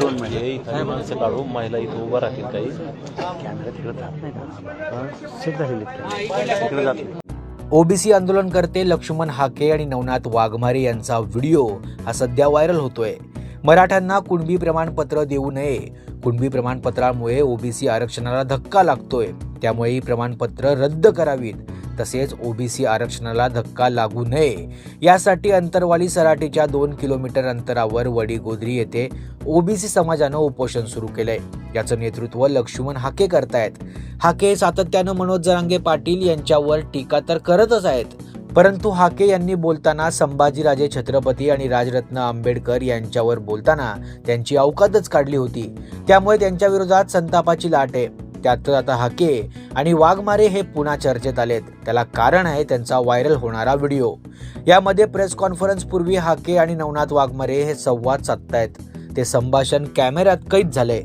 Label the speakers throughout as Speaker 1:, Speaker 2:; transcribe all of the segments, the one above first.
Speaker 1: दोन महिने
Speaker 2: माणसं काढू महिला इथं उभा राहतील काही.
Speaker 1: कॅमेरा तिकडे जात नाही ना सेट झालेले तिकडे जात
Speaker 3: ओबीसी आंदोलनकर्ते लक्ष्मण हाके आणि नवनाथ वाघमारे यांचा व्हिडिओ हा सध्या व्हायरल होतोय. मराठ्यांना कुणबी प्रमाणपत्र देऊ नये. कुणबी प्रमाणपत्रामुळे ओबीसी आरक्षणाला धक्का लागतोय. त्यामुळे ही प्रमाणपत्र रद्द करावीत. तसेच ओबीसी आरक्षणाला धक्का लागू नये. यासाठी अंतरवाली सराटीच्या दोन किलोमीटर अंतरावर वडीगोद्री येथे ओबीसी समाजानं उपोषण सुरू केलंय. याचं नेतृत्व लक्ष्मण हाके करतायत. हाके सातत्यानं मनोज जरांगे पाटील यांच्यावर टीका तर करतच आहेत. परंतु हाके यांनी बोलताना संभाजीराजे छत्रपती आणि राजरत्न आंबेडकर यांच्यावर बोलताना त्यांची अवकातच काढली होती. त्यामुळे त्यांच्या विरोधात संतापाची लाट आहे. त्यात आता हाके आणि वाघमारे हे पुन्हा चर्चेत आलेत. त्याला कारण आहे त्यांचा व्हायरल होणारा व्हिडिओ. यामध्ये प्रेस कॉन्फरन्स पूर्वी हाके आणि नवनाथ वाघमारे हे संवाद साधतायत. ते संभाषण कॅमेऱ्यात कैद झाले.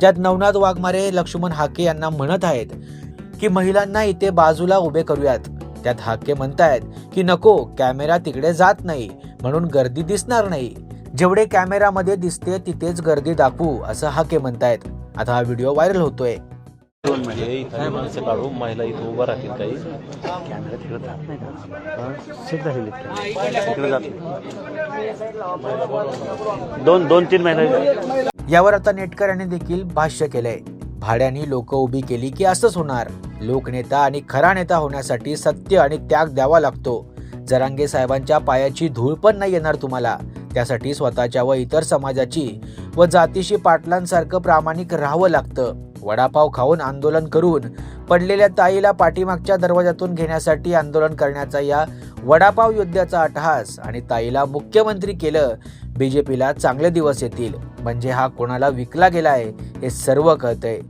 Speaker 3: ज्यात नवनाथ वाघमारे लक्ष्मण हाके यांना म्हणत आहेत की महिलांना इथे बाजूला उभे करूयात. त्यात हाके म्हणतायत की नको कॅमेरा तिकडे जात नाही म्हणून गर्दी दिसणार नाही. जेवढे कॅमेरामध्ये दिसते तिथेच गर्दी दाखवू असं हाके म्हणतायत. आता हा व्हिडिओ व्हायरल होतोय.
Speaker 1: दोन महिने
Speaker 2: माणसं काढू महिला इथं उभा राहतील काही.
Speaker 1: कॅमेरा तिकडे जात नाही का? सेट झालेले तिकडे जात दोन दोन तीन महिने
Speaker 3: यावर आता नेटकऱ्याने देखील भाष्य केलंय. भाड्याने लोक उभी केली की असंच होणार. लोकनेता आणि खरा नेता होण्यासाठी सत्य आणि त्याग द्यावा लागतो. जरांगे साहेबांच्या पायाची धूळ पण नाही येणार तुम्हाला. त्यासाठी स्वतःच्या व इतर समाजाची व जातीशी पाटलांसारखं प्रामाणिक राहावं लागतं. वडापाव खाऊन आंदोलन करून पडलेल्या ताईला पाठीमागच्या दरवाजातून घेण्यासाठी आंदोलन करण्याचा या वडापाव युद्धाचा अटहास आणि ताईला मुख्यमंत्री केलं बीजेपीला चांगले दिवस येतील. म्हणजे हा कोणाला विकला गेलाय हे सर्व कळतंय.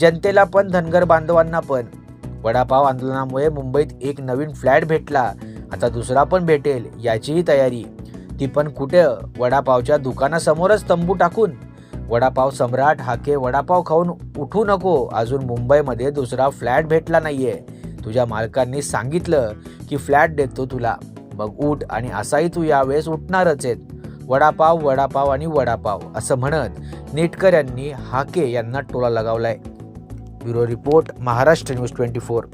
Speaker 3: जनतेला पण धनगर बांधवांना पण. वडापाव आंदोलनामुळे मुंबईत एक नवीन फ्लॅट भेटला. आता दुसरा पण भेटेल याचीही तयारी. ती पण कुठे? वडापावच्या दुकानासमोरच तंबू टाकून. वडापाव सम्राट हाके वडापाव खाऊन उठू नको. अजून मुंबईमध्ये दुसरा फ्लॅट भेटला नाहीये. तुझ्या मालकांनी सांगितलं की फ्लॅट देतो तुला. मग उठ आणि असाही तू यावेळेस उठणारच आहेत. वडापाव वडापाव आणि वडापाव असं म्हणत नेटकर यांनी हाके यांना टोला लगावलाय. Bureau report Maharashtra news twenty four.